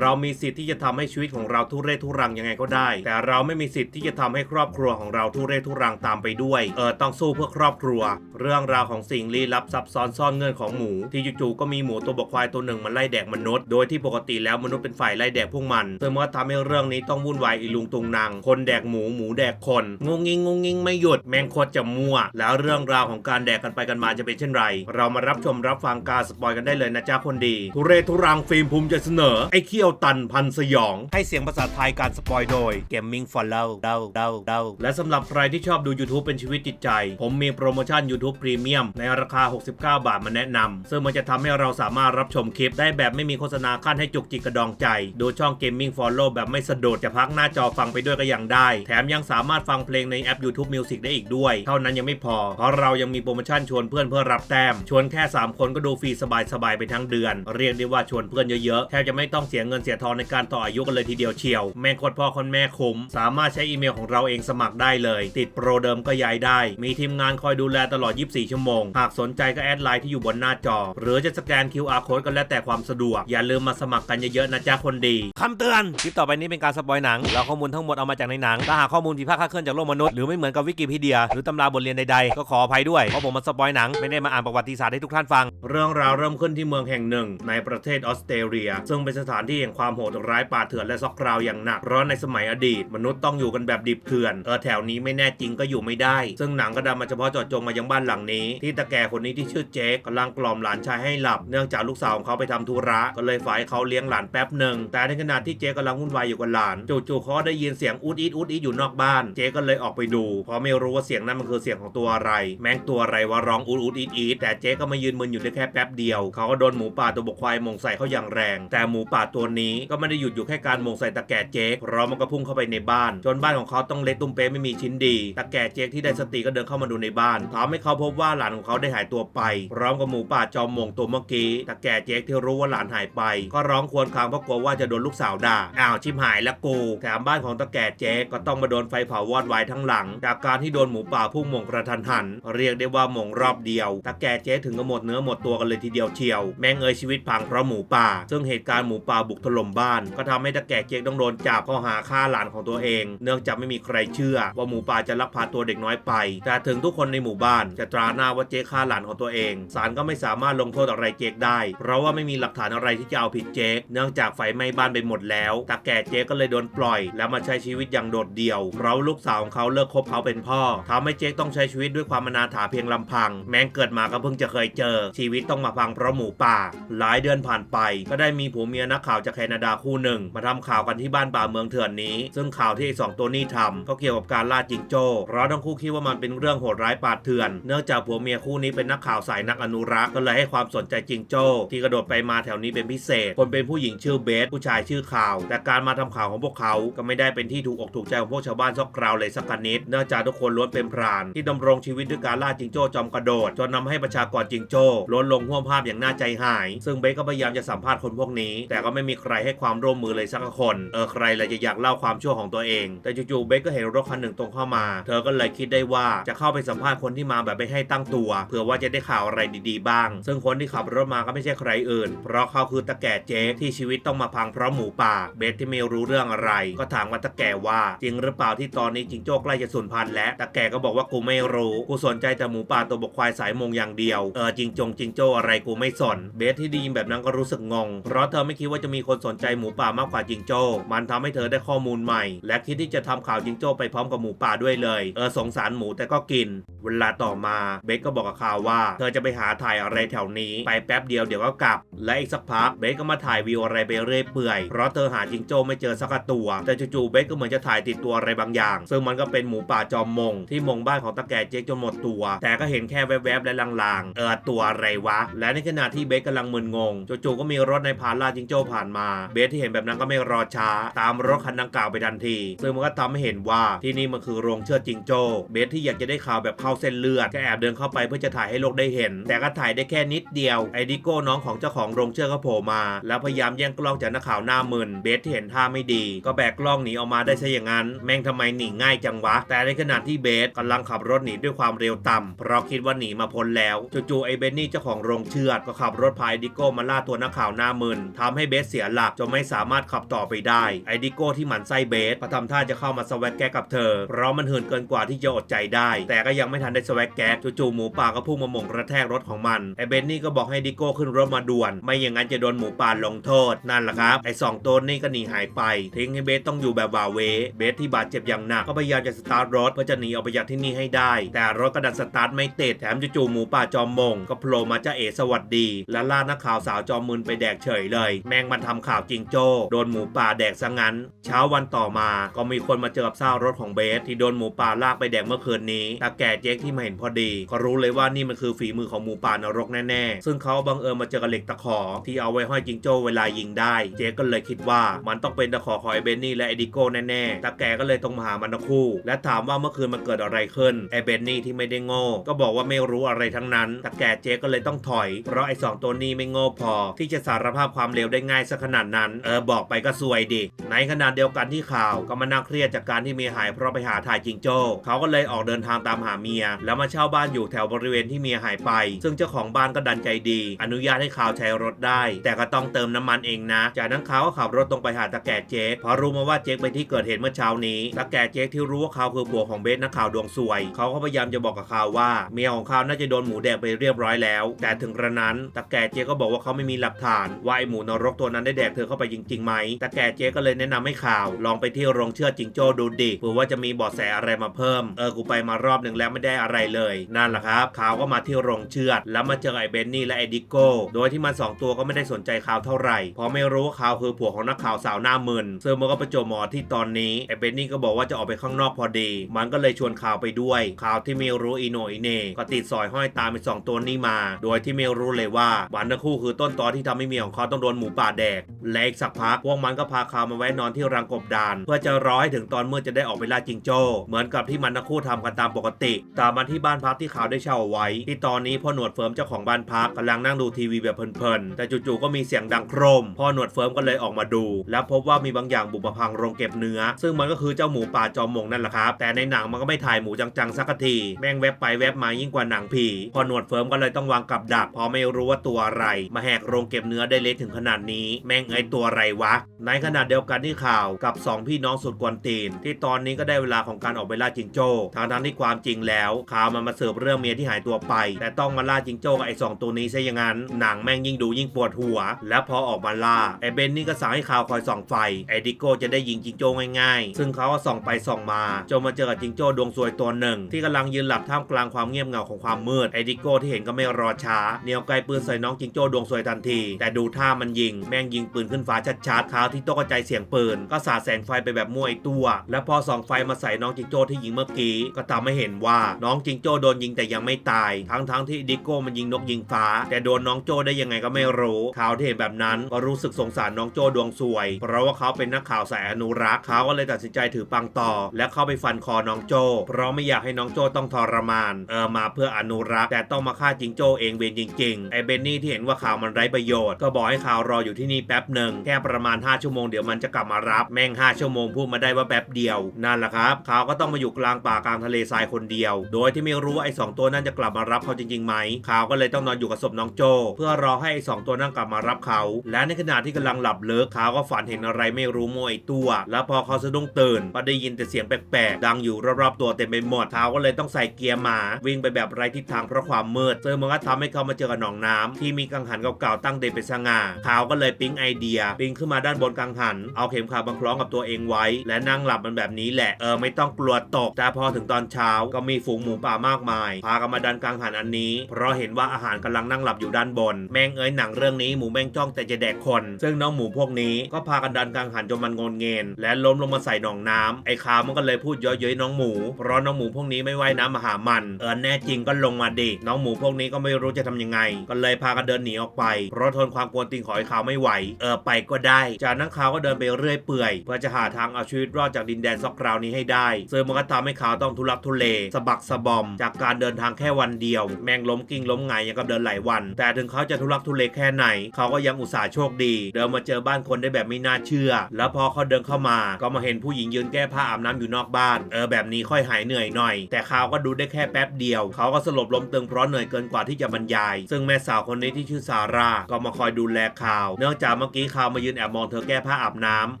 เรามีสิทธิ์ที่จะทำให้ชีวิตของเราทุเรศทุรังยังไงก็ได้ แต่เราไม่มีสิทธิ์ที่จะทำให้ครอบครัวของเราทุเรศทุรังตามไปด้วย เออต้องสู้เพื่อครอบครัว เรื่องราวของสิ่งลี้ลับซับซ้อนซ่อนเงื่อนของหมู ที่จู่ๆก็มีหมูตัวบกควายตัวหนึ่งมันไล่แดกมนุษย์ โดยที่ปกติแล้วมนุษย์เป็นฝ่ายไล่แดกพวกมันซึ่งมันก็ทำให้เรื่องนี้ต้องวุ่นวายอีลุงตุงนางคนแดกหมูหมูแดกคนงงงิงงงงิงไม่หยุดแมงโคตรจะมั่ว แล้วเรื่องราวของการแดกกันไปกันมาจะเป็นเช่นไร เรามารับชมรับฟังการสปอยกันได้เลยนะจ๊ะคนดี ทุเรศทุรังฟิล์มภูมิจะเสนอไอ้เขี้ยวตันพันสยอง ให้เสียงภาษาไทยการสปอยโดย Gaming Follow เดาเดาเดาและสำหรับใครที่ชอบดู YouTube เป็นชีวิตจิตใจ ผมมีโปรโมชั่น YouTube Premium ในราคา 69 บาทมาแนะนำซึ่งมันจะทำให้เราสามารถรับชมคลิปได้แบบไม่มีโฆษณาขั้นให้จุกจิกกระดองใจ ดูช่อง Gaming Follow แบบไม่สะดุดจะพักหน้าจอฟังไปด้วยก็ยังได้ แถมยังสามารถฟังเพลงในแอป YouTube Music ได้อีกด้วย เท่านั้นยังไม่พอ เพราะเรายังมีโปรโมชั่นชวนเพื่อนเพื่อรับแต้มชวนแค่ 3 คนก็ดูฟรีสบายๆไปทั้งเดือน เรียกได้ว่าชวนเพื่อนเยอะๆแทบจะไม่ต้องเสียเงินเสียทองในการต่ออายุกันเลยทีเดียวเชียว แม่งโคตรพ่อคนแม่คุ้ม สามารถใช้อีเมลของเราเองสมัครได้เลย ติดโปรเดิมก็ย้ายได้ มีทีมงานคอยดูแลตลอด 24 ชั่วโมง หากสนใจก็แอดไลน์ที่อยู่บนหน้าจอ หรือจะสแกน QR code ก็แล้วแต่ความสะดวก อย่าลืมมาสมัครกันเยอะๆนะจ๊ะคนดีคำเตือนคลิปต่อไปนี้เป็นการสปอยหนังเราข้อมูลทั้งหมดเอามาจากในหนังถ้าหากข้อมูลผิดพลาดคลาดเคลื่อนจากโลกมนุษย์หรือไม่เหมือนกับวิกิพีเดีย หรือตำราบทเรียนใดๆก็ขออภัยด้วยเพราะผมมาสปอยหนังไม่ได้มาอ่านประวัติศาสตร์ให้ทุกท่านฟัง เรื่องราวเริ่มขึ้นที่เมืองแห่งหนึ่ง ในประเทศออสเตรเลีย ซึ่งเป็นสถานที่แห่งความโหดร้ายป่าเถื่อนและซอกราวอย่างหนักเพราะในสมัยอดีต มนุษย์ต้องอยู่กันแบบดิบเถื่อนเออแถวนี้ไม่แน่จริงก็อยู่ไม่ได้ ซึ่งหนังก็ดันมาเฉพาะเจาะจงมายังบ้านหลังนี้ ที่ตาแก่คนนี้ที่ชื่อเจคกำลังกล่อมหลานชายให้หลับ เนื่องจากลูกสาวของเขาไปทำธุระก็เลยฝ่ายเขาเลี้ยงหลานแป๊บหนึ่งแต่ในขณะที่เจคกำลังวุ่นวายอยู่กับหลานจู่ๆเขาได้ยินเสียงอูดอีดอูดอีดอยู่นอกบ้าน เจคก็เลยออกไปดูเพราะไม่รู้ว่าเสียงนั้นมันคือเสียงของตัวอะไร แม่งตัวอะไรวะร้องอูดอูดอีดอีดแต่เจคก็มายืนมึนอยู่ได้แค่แป๊บเดียวเขาก็โดนหมูป่าตัวบกควายมงใส่เขาอย่างแรง แต่หมูป่าตัวนี้ก็ไม่ได้หยุดอยู่แค่การมงใส่ตาแก่เจคเพราะมันก็พุ่งเข้าไปในบ้าน จนบ้านของเขาต้องเละตุ้มเป๊ะไม่มีชิ้นดีตาแก่เจคที่ได้สติก็เดินเข้ามาดูในบ้านทำให้เขาพบว่าหลานของเขาได้หายตัวไปพร้อมกับหมูป่าจอมมงตัวเมื่อกี้ตาแก่เจคที่รู้ว่าหลานหายไป ก็ร้องครวญครางเพราะกลัวว่าจะโดนลูกสาวด่าอ้าวชิมหายแล้วกูแถมบ้านของตาแก่เจคก็ต้องมาโดนไฟเผาวอดวายทั้งหลัง จากการที่โดนหมูป่าพุ่งมงกระทันหัน เรียกได้ว่ามงรอบเดียวตาแก่เจคถึงกับหมดเนื้อหมดตัวกันเลยทีเดียวเชียว แม่งเอยชีวิตพังเพราะหมูป่า ซึ่งเหตุการณ์หมูป่าบุกถล่มบ้าน ก็ทำให้ตาแก่เจคต้องโดนจับข้อหาฆ่าหลานของตัวเอง เนื่องจากไม่มีใครเชื่อ ว่าหมูป่าจะลักพาตัวเด็กน้อยไป แต่ถึงทุกคนในหมู่บ้าน จะตราหน้าว่าเจคฆ่าหลานของตัวเองศาลก็ไม่สามารถลงโทษอะไรเจคได้ เพราะว่าไม่มีหลักฐานอะไรที่จะเอาผิดเจคเนื่องจากไฟไหม้บ้านไปหมดแล้วตาแก่เจคก็เลยโดนปล่อย แล้วมาใช้ชีวิตอย่างโดดเดี่ยวเพราะลูกสาวของเขาเลิกคบเขาเป็นพ่อทำให้เจคต้องใช้ชีวิตด้วยความอนาถาเพียงลำพัง แม้งเกิดมาก็เพิ่งจะเคยเจอ ชีวิตต้องมาพังเพราะหมูป่า หลายเดือนผ่านไป ก็ได้มีผัวเมียนักข่าวจากแคนาดาคู่หนึ่ง มาทำข่าวกันที่บ้านป่าเมืองเถื่อนนี้ ซึ่งข่าวที่ไอ้สองตัวนี้ทำก็เกี่ยวกับการล่าจิงโจ้เพราะทั้งคู่คิดว่ามันเป็นเรื่องโหดร้ายป่าเถื่อน เนื่องจากผัวเมียคู่นี้เป็นนักข่าวสายนักอนุรักษ์ก็เลยให้ความสนใจจิงโจ้ ที่กระโดดไปมาแถวนี้เป็นพิเศษ คนเป็นผู้หญิงชื่อเบสผู้ชายชื่อข่าว แต่การมาทำข่าวของพวกเขาก็ไม่ได้เป็นที่ถูกอกถูกใจของพวกชาวบ้านซอกกราวเลยสักนิดเนื่องจากทุกคนล้วนเป็นพราน ที่ดำรงชีวิตด้วยการล่าจิงโจ้จอมกระโดดจนนำให้ประชากรจิงโจ้ล้นลงห่วงภาพอย่างน่าใจหาย ซึ่งเบสก็พยายามจะสัมภาษณ์คนพวกนี้ แต่ก็ไม่มีใครให้ความร่วมมือเลยสักคนเออใครเลยจะอยากเล่าความชั่วของตัวเอง แต่จู่ๆเบสก็เห็นรถคันหนึ่งตรงเข้ามา เธอก็เลยคิดได้ว่าจะเข้าไปสัมภาษณ์คนที่มาแบบไม่ให้ตั้งตัวเผื่อว่าจะได้ข่าวอะไรดีๆ บ้าง ซึ่งคนที่ขับรถมาก็ไม่ใช่ใครอื่น เพราะเขาคือตาแก่เจ๊ที่ชีวิตต้องมาพังเพราะหมูป่า เบสที่ไม่รู้เรื่องอะไร ก็ถามว่าตาแก่ว่า จริงหรือเปล่าที่ตอนนี้จิงโจ้ใกล้จะสูญพันธุ์แล้วตาแก่ก็บอกว่ากูไม่รู้กูสนใจแต่หมูป่าตัวบกควายสายมงอย่างเดียวเออจริงจงจิงโจ้อะไรกูไม่สน เบสที่ไดีแบบนั้นก็รู้สึกงง เพราะเธอไม่คิดว่าจะมีคนสนใจหมูป่ามากกว่าจิงโจ้ มันทำให้เธอได้ข้อมูลใหม่ และคิดที่จะทำข่าวจิงโจ้ไปพร้อมกับหมูป่าด้วยเลย เออสงสารหมูแต่ก็กิน เวลาต่อมาเบสก็บอกกับข่าวว่า เธอจะไปหาถ่ายอะไรแถวนี้ ไปแป๊บเดียวเดี๋ยวก็กลับ และอีกสักพักเบสก็มาถ่ายวิวอะไรไปเรื่อยเปื่อย เพราะเธอหาจิงโจ้ไม่เจอสักตัว แต่จู่ๆเบสก็เหมือนจะถ่ายติดตัวอะไรบางอย่าง ซึ่งมันก็เป็นหมูป่าจอมมง ที่มงบ้านของตาแก่เจ๊กจนหมดตัว แต่ก็เห็นแค่แวบๆและลางๆ เออตัวอะไรวะ และในขณะที่เบสกำลังมึนงงจู่ๆก็มีรถในพานล่าจิงโจ้ผ่านมา เบสที่เห็นแบบนั้นก็ไม่รอช้า ตามรถคันดังกล่าวไปทันที ซึ่งมันก็ทำให้เห็นว่าที่นี่มันคือโรงเชือดจิงโจ้ เบสที่อยากจะได้ข่าวแบบเข้าเส้นเลือดก็แอบเดินเข้าไปเพื่อจะถ่ายให้โลกได้เห็น แต่ก็ถ่ายได้แค่นิดเดียว ไอดิโก้น้องของเจ้าของโรงเชือดก็โผล่มา แล้วพยายามแย่งกล้องจากนักข่าวหน้ามึน เบสที่เห็นท่าไม่ดี ก็แบกกล้องหนีออกมาได้ซะอย่างนั้น แม่งทำไมหนีง่ายจังวะ แต่ในขณะที่เบสกำลังขับรถหนีด้วยความเร็วต่ำเพราะคิดว่าหนีมาพ้นแล้วจู่ๆไอเบนนี่เจ้าของโรงเชือดก็ขับรถพายดิโก้มาล่าตัวนักข่าวหน้ามึนทำให้เบสสียหลักจนไม่สามารถขับต่อไปได้ ไอดิโก้ที่หมันไส้เบสก็ทำท่าจะเข้ามาสวักแกกกับเธอ เพราะมันเหินเกินกว่าที่จะอดใจได้ แต่ก็ยังไม่ทันได้สวักแกกจู่ๆหมูป่าก็พุ่งมาหม่งกระแทกรถของมัน ไอเบนนี่ก็บอกให้ดิโก้ขึ้นรถมาด่วน ไม่อย่างนั้นจะโดนหมูป่าลงโทษ นั่นแหละครับ ไอสองตัวนี่ก็หนีหายไป ทิ้งให้เบสต้องอยู่แบบวาเว เบสที่บาดเจ็บอย่างหนักก็พยายามจะสตาร์ทรถเพื่อจะหนีออกไปจากที่นี่ให้ได้ แต่รถก็ดันสตาร์ทไม่ติด แถมจู่ๆหมูป่าจอมมง ก็โผล่มาจ้าเอสวัสดี และล่านักข่าวสาวจอมมึนไปแดกเฉยเลย แมงมันทำข่าวจิงโจ้โดนหมูป่าแดกซะงั้น เช้าวันต่อมาก็มีคนมาเจอกับซากรถของเบส ที่โดนหมูป่าลากไปแดกเมื่อคืนนี้ตาแก่เจ๊กที่มาเห็นพอดี ก็รู้เลยว่านี่มันคือฝีมือของหมูป่านรกแน่ๆ ซึ่งเขาบังเอิญมาเจอกับเหล็กตะขอที่เอาไว้ห้อยจิงโจ้เวลายิงได้ เจ๊ก็เลยคิดว่ามันต้องเป็นตะขอของไอเบนนี่และไอดิโก้แน่ๆตาแก่ก็เลยต้องมาหามันทั้งคู่ และถามว่าเมื่อคืนมันเกิดอะไรขึ้นไอเบนนี่ที่ไม่ได้โง่ก็บอกว่าไม่รู้อะไรทั้งนั้นตาแก่เจ๊ก็เลยต้องถอย เพราะไอสองตัวนี้ไม่โง่พอที่จะสารภาพความเลวได้ง่ายสักขนาดนั้น เออบอกไปก็ซวยดิ ในขณะเดียวกันที่ข่าวก็มานั่งเครียดจากการที่เมียหายเพราะไปหาถ่ายจิงโจ้เขาก็เลยออกเดินทางตามหาเมีย แล้วมาเช่าบ้านอยู่แถวบริเวณที่เมียหายไป ซึ่งเจ้าของบ้านก็ดันใจดี อนุญาตให้ข่าวใช้รถได้ แต่ก็ต้องเติมน้ำมันเองนะ จากนั้นเขาก็ขับรถตรงไปหาตาแก่เจ๊กพราะรู้มาว่าเจ๊กไปที่เกิดเหตุเมื่อเช้านี้ตาแก่เจ๊กที่รู้ว่าเขาคือผัวของเบสนักข่าวดวงสวย เขาก็พยายามจะบอกกับเขาว่าเมียของเขาน่าจะโดนหมูแดงไปเรียบร้อยแล้ว แต่ถึงกระนั้นตาแก่เจ๊ก็บอกว่าเขาไม่มีหลักฐานว่าไอหมูนรกตัวนั้นได้แดกเธอเข้าไปจริงๆไหมตาแก่เจ๊ก็เลยแนะนำให้ข่าว ลองไปที่โรงเชือดจิงโจ้ดูดิเผื่อว่าจะมีเบาะแสอะไรมาเพิ่ม เออ กูไปมารอบหนึ่งแล้วไม่ได้อะไรเลย นั่นแหละครับข่าวก็มาที่โรงเชือด แล้วมาเจอไอ้เบนนี่และไอดิโก้ โดยที่มันสองตัวก็ไม่ได้สนใจข่าวเท่าไหร่ เพราะไม่รู้ว่าข่าวคือผัวของนักข่าวสาวหน้ามึนซึ่งมันก็ประจหมอที่ตอนนี้ไอ้เบนนี่ก็บอกว่าจะออกไปข้างนอกพอดี มันก็เลยชวนข่าวไปด้วย ข่าวที่ไม่รู้อีโนอีเหนก็ติดสอยห้อยตามไปสองตัวนี้มา โดยที่ไม่รู้เลยว่าวันทั้งคู่คือต้นตอที่ทำให้เมียของเขาต้องโดนหมูป่าแดกและอีกสักพักพวกมันก็พาข่าวมาแวะนอนที่รังกบดาน เพื่อจะรอให้ถึงตอนมืดจะได้ออกไปล่าจิงโจ้ เหมือนกับที่มันทั้งคู่ทำกันตามปกติ ตามมาที่บ้านพักที่ข่าวได้เช่าไว้ ที่ตอนนี้พ่อหนวดเฟิร์มเจ้าของบ้านพักกำลังนั่งดูทีวีแบบเพลินๆ แต่จู่ๆก็มีเสียงดังโครม พ่อหนวดเฟิร์มก็เลยออกมาดู แล้วพบว่ามีบางอย่างบุกมาพังโรงเก็บเนื้อ ซึ่งมันก็คือเจ้าหมูป่าจอมมงนั่นแหละครับ แต่ในหนังมันก็ไม่ถ่ายหมูจังๆสักที แม่งแวบไปแวบมายิ่งกว่าหนังผีพ่อหนวดเฟิร์มก็เลยต้องวางกับดักเพราะไม่รู้ว่าตัวอะไร มาแหกโรงเก็บเนื้อได้เละถึงขนาดนี้แม่งไอตัวไรวะ ในขณะเดียวกันที่ข่าวกับสองพี่น้องสุดกวนตีน ที่ตอนนี้ก็ได้เวลาของการออกไปล่าจิงโจ้ทางทางที่ความจริงแล้วข่าวมันมาเสิร์ฟเรื่องเมียที่หายตัวไป แต่ต้องมาล่าจิงโจ้กับไอสองตัวนี้ซะอย่างนั้นหนังแม่งยิ่งดูยิ่งปวดหัว และพอออกมาล่าไอเบนนี่ก็สั่งให้ข่าวคอยส่องไฟไอดิโก้จะได้ยิงจิงโจ้ง่ายๆ ซึ่งเขาก็ส่องไปส่องมาจนมาเจอกับจิงโจ้ดวงสวยตัวหนึ่ง ที่กำลังยืนหลับท่ามกลางความเงียบเงาของความมืดไอดิโก้ที่เห็นก็ไม่รอช้าเหนียวไกลปืนใส่น้องจิงโจ้ดวงสวยทันที แต่ดูท่ามันยิงแม่งยิงปืนขึ้นฟ้าชัดๆข่าวที่ตกใจเสียงปืนก็สาดแสงไฟไปแบบมั่วไอตัว และพอส่องไฟมาใส่น้องจิงโจ้ที่ยิงเมื่อกี้ ก็ทำให้เห็นว่าน้องจิงโจ้โดนยิงแต่ยังไม่ตาย ทั้งๆที่ดิโก้มันยิงนกยิงฟ้า แต่โดนน้องโจ้ได้ยังไงก็ไม่รู้ข่าวที่เห็นแบบนั้นก็รู้สึกสงสารน้องโจ้ดวงสวย เพราะว่าเขาเป็นนักข่าวสายอนุรักษ์เขาก็เลยตัดสินใจถือปังต่อ และเข้าไปฟันคอน้องโจ้เพราะไม่อยากให้น้องโจ้ต้องทรมาน เออมาเพื่ออนุรักษ์แต่ต้องมาฆ่าจิงโจ้เองเวรจริงๆไอ้เบนนี่ที่เห็นว่าข่าวมันไร้ประโยชน์ก็บอกให้ข่าวรออยู่ที่นี่แป๊บหนึ่งแค่ประมาณ 5 ชั่วโมงเดี๋ยวมันจะกลับมารับแม่ง 5 ชั่วโมงพูดมาได้ว่าแป๊บเดียวนั่นแหละครับเขาก็ต้องมาอยู่กลางป่ากลางทะเลทรายคนเดียว โดยที่ไม่รู้ว่าไอ้สองตัวนั้นจะกลับมารับเขาจริงๆไหมเขาก็เลยต้องนอนอยู่กับศพน้องโจ เพื่อรอให้ไอ้สองตัวนั้นกลับมารับเขา และในขณะที่กำลังหลับลึกเขาก็ฝันเห็นอะไรไม่รู้มวยตัว แล้วพอเขาสะดุ้งตื่นก็ได้ยินแต่เสียงแปลกๆดังอยู่รอบๆตัวเต็มไปหมดเขาก็เลยต้องใส่เกียร์หมาวิ่งไปแบบไร้ทิศทางเพราะความมืดซึ่งมันก็ทำให้เขามาเจอกับหนองน้ำที่มีกังหันเก่าๆตั้งเด่นเป็นสง่าเขาก็เลยปิ๊งไอเดียปิ๊งขึ้นมาด้านบนกังหัน เอาเข็มขัดบังคล้องกับตัวเองไว้ และนั่งหลับมันแบบนี้แหละเออไม่ต้องกลัวตก แต่พอถึงตอนเช้าก็มีฝูงหมูป่ามากมาย พากันมาดันกังหันอันนี้ เพราะเห็นว่าอาหารกำลังนั่งหลับอยู่ด้านบน แมงเอ้ยหนังเรื่องนี้หมูแมงจ้องแต่จะแดกคน ซึ่งน้องหมูพวกนี้ก็พากันดันกังหันจนมันงนเงินและล้มลงมาใส่หนองน้ำไอ้คาวมันก็เลยพูดเยอะเย้ยน้องหมู เพราะน้องหมูพวกนี้ไม่ว่ายน้ำมาหามัน เออแน่จริงก็ลงมาดิน้องหมูพวกนี้ก็ไม่รู้จะทำยังไง ก็เลยพากันเดินหนีออกไปเพราะทนความกวนตีนของไอ้คาวไม่ไหวเออไปก็ได้ จากนั้นคาวก็เดินไปเรื่อยเปื่อย เพื่อจะหาทางเอาชีวิตรอดจากดินแดนซอกคราวนี้ให้ได้ซึ่งมันก็ทำให้คาวต้องทุลักทุเลสะบักสะบอม จากการเดินทางแค่วันเดียว แมงล้มกิ้งล้มไงยอย่างกับเดินหลายวัน แต่ถึงเขาจะทุลักทุเลแค่ไหน เขาก็ยังอุตส่าห์โชคดี เดินมาเจอบ้านคนได้แบบไม่น่าเชื่อ แล้วพอเขาเดินเข้ามา ก็มาเห็นผู้หญิงยืนแก้ผ้าอาบน้ำอยู่นอกบ้าน เออแบบนี้ค่อยหายเหนื่อยหน่อย แต่เขาก็ดูได้แค่แป๊บเดียว เขาก็สลบล้มตึงเพราะเหนื่อยเกินกว่าที่จะบรรยาย ซึ่งแม่สาวคนนี้ที่ชื่อซาร่าก็มาคอยดูแลข่าเนื่องจากจากเมื่อกี้ข่ามายืนแอบมองเธอแก้ผ้าอาบน้ำ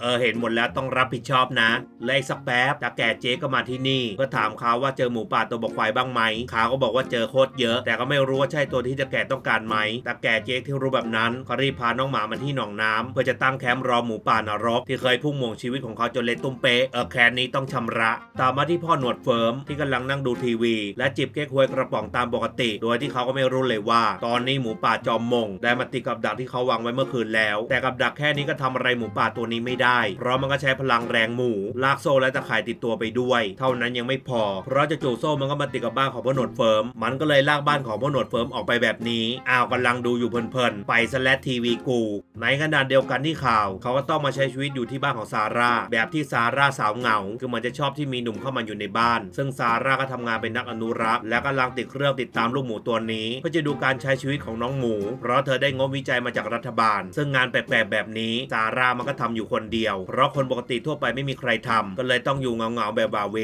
เออเห็นหมดแล้วต้องรับผิดชอบนะและอีกสักแป๊บตาแก่เจ๊ก็มาที่นี่เพื่อถามเขาว่าเจอหมูป่าตัวบกควายบ้างไหมเขาก็บอกว่าเจอโคตรเยอะ แต่ก็ไม่รู้ว่าใช่ตัวที่ตาแก่ต้องการไหมตาแก่เจ๊ที่รู้แบบนั้นก็รีบพาน้องหมามาที่หนองน้ำเพื่อจะตั้งแคมป์รอหมูป่านรก ที่เคยพุ่งหม่งชีวิตของเขาจนเละตุ้มเป๊ะเออแคนนี้ต้องชำระ ตามมาที่พ่อหนวดเฟิร์มที่กำลังนั่งดูทีวี และจิบเก๊กฮวยกระป๋องตามปกติ โดยที่เขาก็ไม่รู้เลยว่า ตอนนี้หมูป่าจอมมง ได้มาติดกับดักที่เขาวางไว้เมื่อคืนแล้วแต่กับดักแค่นี้ก็ทำอะไรหมูป่าตัวนี้ไม่ได้ เพราะมันก็ใช้พลังแรงหมูลากโซ่และตะข่ายติดตัวไปด้วย เท่านั้นยังไม่พอ เพราะจะจู่โซ่มันก็มาติดกับบ้านของพ่อหนวดเฟิร์มมันก็เลยลากบ้านของพ่อหนวดเฟิร์มออกไปแบบนี้อ้าวกำลังดูอยู่เพลินๆไปสแลตทีวีกู ในขณะเดียวกันที่ข่าว เขาก็ต้องมาใช้ชีวิตอยู่ที่บ้านของซาร่าแบบที่ซาร่าสาวเหงาคือมันจะชอบที่มีหนุ่มเข้ามาอยู่ในบ้าน ซึ่งซาร่าก็ทำงานเป็นนักอนุรักษ์และกำลังติดเครื่องติดตามลูกหมูตัวนี้เพื่อจะดูการใช้ชีวิตของน้องหมู เพราะเธอได้งบวิจัยมาจากรัฐบาล ซึ่งงานแปลกๆแบบนี้ซาร่ามันก็ทำอยู่คนเดียว เพราะคนปกติทั่วไปไม่มีใครทำก็เลยต้องอยู่เงาๆแบบบาเว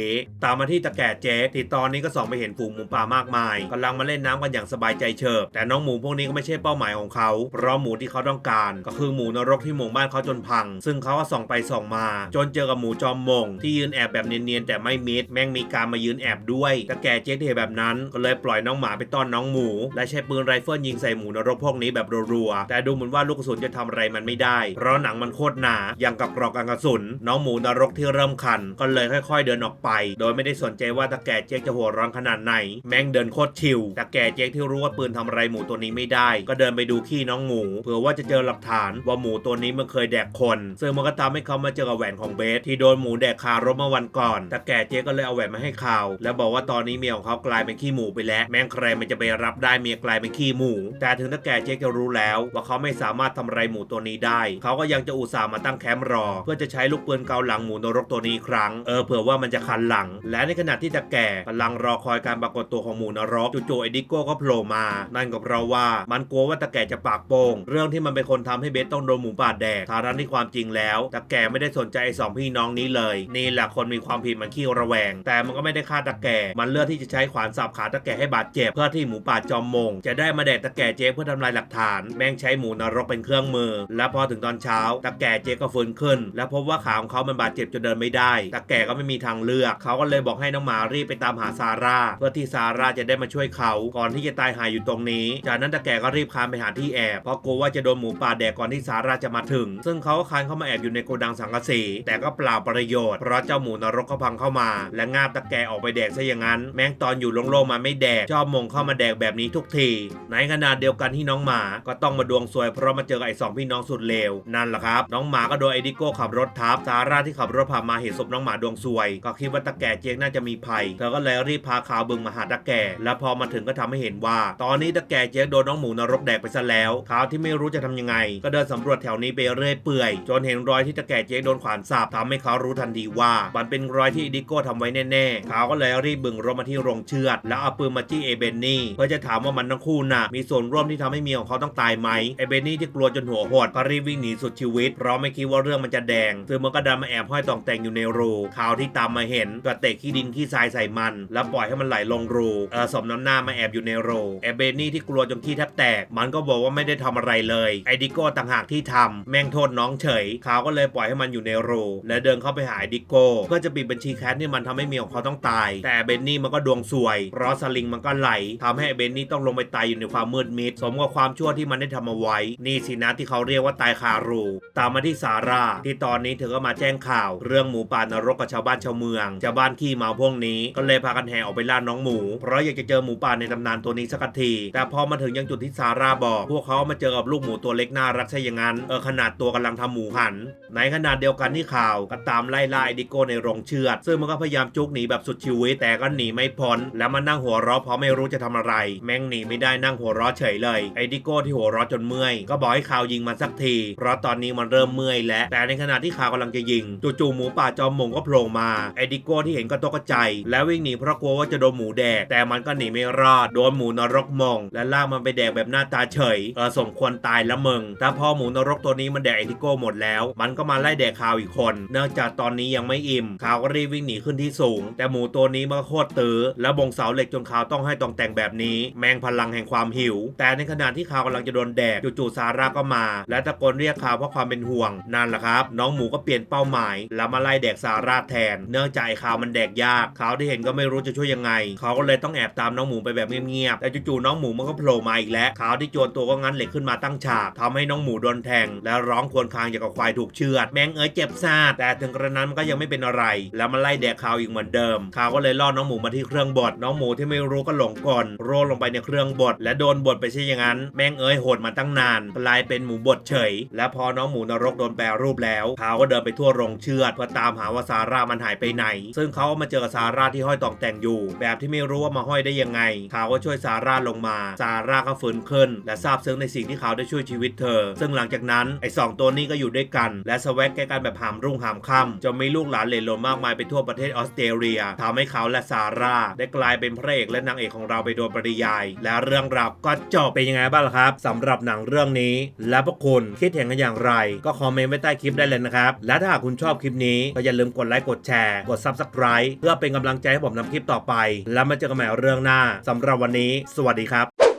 ตามมาที่ตะแก่เจ๊กที่ตอนนี้ก็ส่องไปเห็นฝูงหมูป่ามากมายกำลังมาเล่นน้ำกันอย่างสบายใจเฉิบ แต่น้องหมูพวกนี้ก็ไม่ใช่เป้าหมายของเขา เพราะหมูที่เขาต้องการ ก็คือหมูนรกที่หมงบ้านเขาจนพัง ซึ่งเขาก็ส่องไปส่องมา จนเจอกับหมูจอมมง ที่ยืนแอบแบบเนียนๆแต่ไม่มิดแม่งมีการมายืนแอบด้วยตะแก่เจ๊กที่เห็นแบบนั้น ก็เลยปล่อยน้องหมาไปต้อนน้องหมู และใช้ปืนไรเฟิลยิงใส่หมูนรกพวกนี้แบบรัวๆแต่ดูเหมือนว่าลูกกระสุนจะทำอะไรมันไม่ได้ เพราะหนังมันโคตรหนาอย่างกับกรอกกันกระสุน น้องหมูนรกที่เริ่มคัน ก็เลยค่อย ๆ เดินออกไป โดยไม่ได้สนใจว่าตะแก่เจ๊กจะหัวร้อนขนาดไหน แม่งเดินโคตรชิวตะแก่เจ๊กที่รู้ว่าปืนทำอะไรหมูตัวนี้ไม่ได้ ก็เดินไปดูขี้น้องหมูเผื่อว่าจะเจอหลักฐานว่าหมูตัวนี้มันเคยแดกคน ซึ่งมันก็ทำให้เขามาเจอกับแหวนของเบสที่โดนหมูแดกคารถเมื่อวันก่อนตะแก่เจ๊กก็เลยเอาแหวนมาให้เขาแล้วบอกว่าตอนนี้เมียของเขากลายเป็นขี้หมูไปแล้ว แม่งใครมันจะไปรับได้เมียกลายเป็นขี้หมู แต่ถึงตะแก่เจ๊จะรู้แล้ว ว่าเขาไม่สามารถทำอะไรหมูตัวนี้ได้ เขาก็ยังจะอุตส่าห์มาตั้งแคมป์รอ เพื่อจะใช้ลูกปืนเกาหลังหมูนรกตัวนี้ครั้งเออเผื่อว่ามันจะคันหลัง และในขณะที่ตะแก่กำลังรอคอยการปรากฏตัวของหมูนรกจู่ๆไอ้ดิโก้ก็โผล่มา นั่นก็เพราะว่ามันกลัวว่าตะแก่จะปากโป้งเรื่องที่มันเป็นคนทำให้เบสต้องโดนหมูป่าแดกทารันที่ความจริงแล้วตะแก่ไม่ได้สนใจไอ้สองพี่น้องนี้เลย นี่แหละคนมีความผิดมันขี้ระแวง แต่มันก็ไม่ได้ฆ่าตะแก่มันเลือกที่จะใช้ขวานสับขาตะแก่ให้บาดเจ็บเพื่อที่หมูป่าจอมมง จะได้มาแดกตะแก่เจ๊เพื่อทำลายหลักฐาน แม่งใช้หมูนรกเป็นเครื่องมือและพอถึงตอนเช้าตะแก่เจ๊ก็ฟื้นขึ้น และพบว่าขาของเขามันบาดเจ็บจนเดินไม่ได้ตะแก่ก็ไม่มีทางเลือก เขาก็เลยบอกให้น้องหมารีบไปตามหาซาร่า เพื่อที่ซาร่าจะได้มาช่วยเขา ก่อนที่จะตายหายอยู่ตรงนี้ จากนั้นตะแก่ก็รีบคลานไปหาที่แอบเพราะกลัวว่าจะโดนหมูป่าแดกก่อนที่ซาร่าจะมาถึง ซึ่งเขาก็คลานเข้ามาแอบอยู่ในโกดังสังกะสี แต่ก็เปล่าประโยชน์เพราะเจ้าหมูนรกเขาพังเข้ามา และงาบตะแก่ออกไปแดกซะอย่างนั้น แม้งตอนอยู่โล่งๆมาไม่แดกชอบมงเข้ามาแดกแบบนี้ทุกทีในขณะเดียวกันที่น้องหมาก็ต้องมาดวงซวยเพราะมาเจอไอ้สองพี่น้องสุดเลวนั่นแหละครับ น้องหมาก็โดนไอดิโก้ขับรถทับซาร่าที่ขับรถผ่านมาเห็นศพน้องหมาดวงซวย ก็คิดว่าตะแก่เจ๊กน่าจะมีภัย เธอก็เลยรีบพาข่าวบึงมาหาตะแก่ และพอมาถึงก็ทำให้เห็นว่า ตอนนี้ตะแก่เจ๊กโดนน้องหมูนรกแดกไปซะแล้วขาวที่ไม่รู้จะทำยังไง ก็เดินสำรวจแถวนี้ไปเรื่อยเปื่อยจนเห็นรอยที่ตะแก่เจ๊กโดนขวานสับทำให้เขารู้ทันทีว่า มันเป็นรอยที่ไอดิโก้ทำไว้แน่ๆเขาก็เลยรีบบึงรถมาที่โรงเชือดแล้วเอาปืนมาจี้เอเบนนี่เพื่อจะถามว่ามันทั้งคู่น่ะมีส่วนร่วมที่ทำให้เมียของเขาต้องตายไหมไอเบนนี่ที่กลัวจนหัวหดก็รีบวิ่งหนีสุดชีวิต เพราะไม่คิดว่าเรื่องมันจะแดง ซึ่งมันก็ดันมาแอบห้อยตองแต่งอยู่ในรูข่าวที่ตามมาเห็นก็เตะขี้ดินขี้ทรายใส่มัน แล้วปล่อยให้มันไหลลงรูเออสมน้ำหน้ามาแอบอยู่ในรูไอเบนนี่ที่กลัวจนขี้แทบแตก มันก็บอกว่าไม่ได้ทำอะไรเลย ไอดิโก้ต่างหากที่ทำแม่งโทษน้องเฉยเขาก็เลยปล่อยให้มันอยู่ในรูและเดินเข้าไปหาไอดิโก้เพื่อจะปิดบัญชีแค้นที่มันทำให้เมียของเขาต้องตาย แต่เบนนี่มันก็ดวงซวย เพราะสลิงมันก็ไหลทำให้เบนนี่ต้องลงไปตายอยู่ในความมืดมิดสมกับความชั่วที่มันได้ทำเอาไว้ นี่สินะที่เขาเรียกว่าตายคารู ตามมาที่ซาร่าที่ตอนนี้เธอก็มาแจ้งข่าว เรื่องหมูป่านรกกับชาวบ้านชาวเมืองชาวบ้านขี้เมาพวกนี้ก็เลยพากันแห่ออกไปล่าน้องหมู เพราะอยากจะเจอหมูป่าในตำนานตัวนี้สักที แต่พอมาถึงยังจุดที่ซาร่าบอก พวกเขามาเจอกับลูกหมูตัวเล็กน่ารักใช่ย่างนั้นเออขนาดตัวกำลังทำหมูหัน ในขนาดเดียวกันที่ข่าวก็ตามไล่ล่าไอดิโก้ในโรงเชือด ซึ่งมันก็พยายามจุกหนีแบบสุดชีวิตแต่ก็หนีไม่พ้นแล้วมันนั่งหัวเราะเพราะไม่รู้จะทำอะไร แม่งหนีไม่ได้นั่งหัวเราะเฉยเลยไอดิโก้ที่หัวเราะจนเมื่อยก็บอกให้ข่าวยิงมันสักที เพราะตอนนี้มันเริ่มเมื่อยแล้ว แต่ในขณะที่ข่าวกำลังจะยิง จู่ๆหมูป่าจอมมงก็โผล่มาไอดิโก้ที่เห็นก็ตกใจ แล้ววิ่งหนีเพราะกลัวว่าจะโดนหมูแดก แต่มันก็หนีไม่รอด โดนหมูนรกมอง และลากมันไปแดกแบบหน้าตาเฉย เออสมควรตายล้วมึง แต่พอหมูนรกตัวนี้มันแดกไอดิโก้หมดแล้ว มันก็มาไล่แดกข่าวอีกคน เนื่องจากตอนนี้ยังไม่อิ่มข่าวก็รีบวิ่งหนีขึ้นที่สูง แต่หมูตัวนี้มันโคตรตื้อ แล้วบงเสาเหล็กจนข่าวต้องให้ตองแต่งแบบนี้ แมงพลังแห่งความหิว แต่ในขณะที่ข่าวกำลังจะโดนแดกจู่ๆซาร่าก็มาและตะโกนเรียกเขาเพราะความเป็นห่วงนั่นแหละครับ น้องหมูก็เปลี่ยนเป้าหมาย แล้วมาไล่แดกซาราแทน เนื่องจากไอ้ข่าวมันแดกยากเขาที่เห็นก็ไม่รู้จะช่วยยังไง เขาก็เลยต้องแอบตามน้องหมูไปแบบเงียบๆแต่จู่ๆน้องหมูมันก็โผล่มาอีกแล้วเขาที่โจรตัวก็งันเหล็กขึ้นมาตั้งฉากทำให้น้องหมูโดนแทง และร้องครวญครางอย่างกับควายถูกเชือดแมงเอ๋ยเจ็บซาดแต่ถึงกระนั้นมันก็ยังไม่เป็นอะไร แล้วมาไล่แดกข่าวอีกเหมือนเดิมข่าวก็เลยล่อน้องหมูมาที่เครื่องบดน้องหมูที่ไม่รู้ก็หลงกลโรยลงไปในเครื่องบดและโดนบดไปใช่อย่างนั้นแมงเอ๋ยโหดมาตั้งนานกลายเป็นหมูบดเฉย และพอน้องหมูนรกโดนแปรรูปแล้วเขาก็เดินไปทั่วโรงเชือดเพื่อตามหาว่าซาร่ามันหายไปไหน ซึ่งเขาก็มาเจอซาร่าที่ห้อยตองแต่งอยู่ แบบที่ไม่รู้ว่ามาห้อยได้ยังไงเขาก็ช่วยซาร่าลงมาซาร่าก็ฟื้นขึ้น และซาบซึ้งในสิ่งที่เขาได้ช่วยชีวิตเธอ ซึ่งหลังจากนั้นไอ้สองตัวนี้ก็อยู่ด้วยกัน และสแวกแกกันแบบหามรุ่งหามค่ำจนมีลูกหลานเหลนหลนมากมายไปทั่วประเทศออสเตรเลียทำให้เขาและซาร่าได้กลายเป็นพระเอกและนางเอกของเราไปโดยปริยาย และเรื่องราวก็จบเป็นยังไงบ้างละครับสำหรับหนังเรื่องนี้และพวกคุณคิดเห็นกันอย่างไร ก็คอมเมนต์ไว้ใต้คลิปได้เลยนะครับ และถ้าหากคุณชอบคลิปนี้ ก็อย่าลืมกดไลค์ กดแชร์ กด Subscribe เพื่อเป็นกำลังใจให้ผมนำคลิปต่อไป แล้วมาเจอกันใหม่เรื่องหน้าสำหรับวันนี้ สวัสดีครับ